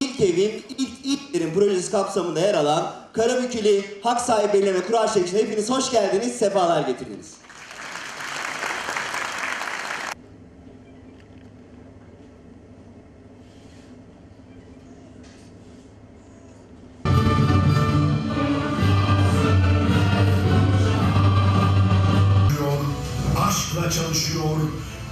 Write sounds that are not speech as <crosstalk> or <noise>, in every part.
İlk evin, ilk, ilk yerin projesi kapsamında yer alan Karabükülü Hak Sahibi Belirleme Kura Çekişi'ne hepiniz hoş geldiniz, sefalar getirdiniz. aşkla çalışıyor,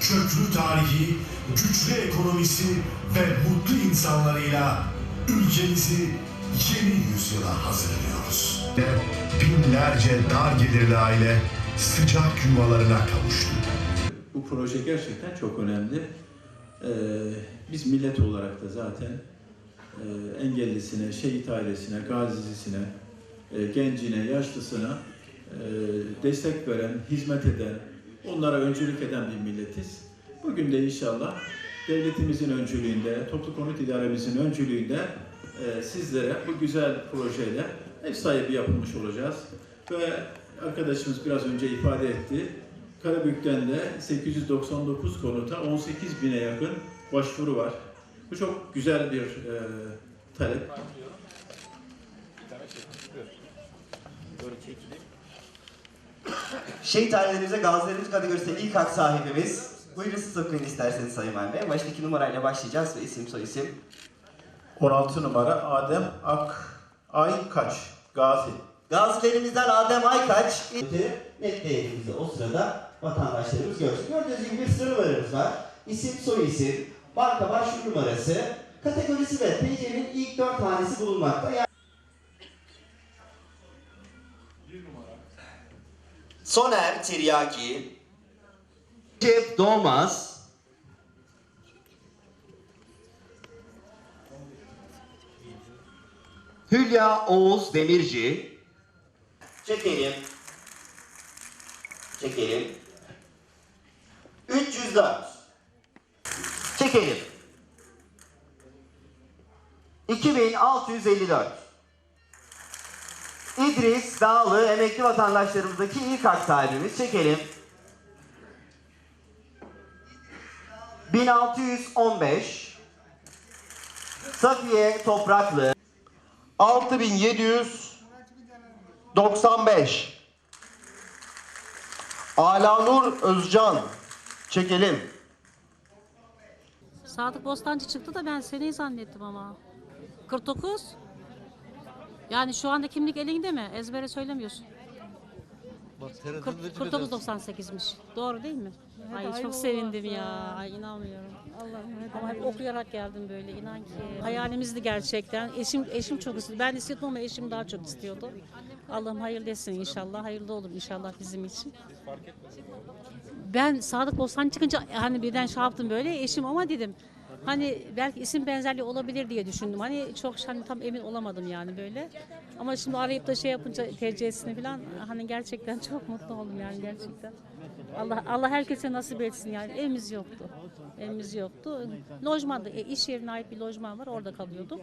köklü tarihi, güçlü ekonomisi ve mutlu insanlarıyla ülkemizi yeni yüzyıla hazırlıyoruz. Binlerce dar gelirli aile sıcak yuvalarına kavuştu. Bu proje gerçekten çok önemli. Ee, biz millet olarak da zaten e, engellisine, şehit ailesine, gazisine, e, gencine, yaşlısına e, destek veren, hizmet eden, onlara öncülük eden bir milletiz. Bugün de inşallah devletimizin öncülüğünde, toplu konut idaremizin öncülüğünde e, sizlere bu güzel projeyle ev sahibi yapılmış olacağız. Ve arkadaşımız biraz önce ifade etti. Karabük'ten de 899 konuta 18 bine yakın başvuru var. Bu çok güzel bir e, talep. Şehit ailelerimize gazilerimiz kategorisinde ilk hak sahibimiz. Buyurun siz okuyun isterseniz Sayın Bey. Baştaki numarayla başlayacağız ve isim soy isim. 16 numara Adem Ak Ay Kaç Gazi. Gazilerimizden Adem Aykaç net değerimizi o sırada vatandaşlarımız görsün. Gördüğünüz gibi bir sıra numaramız var. İsim, soy isim, banka başvuru numarası, kategorisi ve TC'nin ilk dört tanesi bulunmakta. Yani... Soner Tiryaki, Recep Doğmaz, Hülya Oğuz Demirci, Çekelim. Çekelim. 304. Çekelim. 2654. İdris Dağlı emekli vatandaşlarımızdaki ilk hak sahibimiz. Çekelim. 1615. Safiye Topraklı. 6795 Alanur Özcan çekelim. Sadık Bostancı çıktı da ben seni zannettim ama. 49. Yani şu anda kimlik elinde mi? Ezbere söylemiyorsun. 40 49.98'miş. Doğru değil mi? Ay çok sevindim ya. Ay inanmıyorum. Ama hep okuyarak geldim böyle inan ki. Hayalimizdi gerçekten. Eşim eşim çok istiyordu. Ben istiyordum ama eşim daha çok istiyordu. Allah'ım hayırlı etsin inşallah. Hayırlı olur inşallah bizim için. Ben Sadık Bostancı çıkınca hani birden şey yaptım böyle eşim ama dedim hani belki isim benzerliği olabilir diye düşündüm. Hani çok hani tam emin olamadım yani böyle. Ama şimdi arayıp da şey yapınca TC'sini falan hani gerçekten <laughs> çok mutlu oldum yani gerçekten. Allah Allah herkese nasip etsin yani. Evimiz yoktu. Evimiz yoktu. Lojmanda, e, iş yerine ait bir lojman var. Orada kalıyorduk.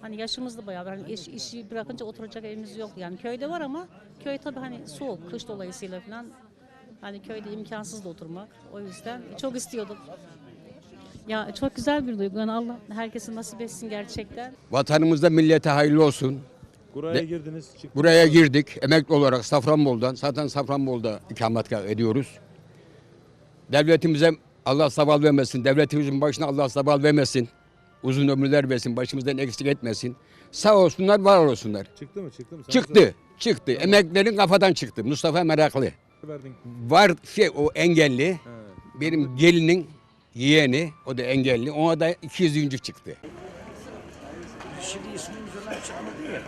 Hani yaşımız da bayağı hani iş, işi bırakınca oturacak evimiz yoktu. Yani köyde var ama köy tabii hani soğuk kış dolayısıyla falan Hani köyde imkansız da oturmak. O yüzden çok istiyordum. Ya çok güzel bir duygu. Yani Allah herkese nasip etsin gerçekten. Vatanımızda millete hayırlı olsun. Buraya De- girdiniz, çıktınız. Buraya girdik emekli olarak Safranbolu'dan. Zaten Safranbolu'da ikamet ediyoruz. Devletimize Allah sabal vermesin. Devletimizin başına Allah sabal vermesin. Uzun ömürler versin. Başımızdan eksik etmesin. Sağ olsunlar, var olsunlar. Çıktı mı? Çıktı mı? Sen Çıktı. Çıktı. Emeklerin kafadan çıktı. Mustafa Meraklı. Verdin. Var şey o engelli. He. Benim gelinin yeğeni. O da engelli. Ona da 200. çıktı. Şimdi ismimiz ona çıkmadı ya.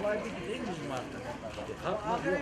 Olay bir mi yok.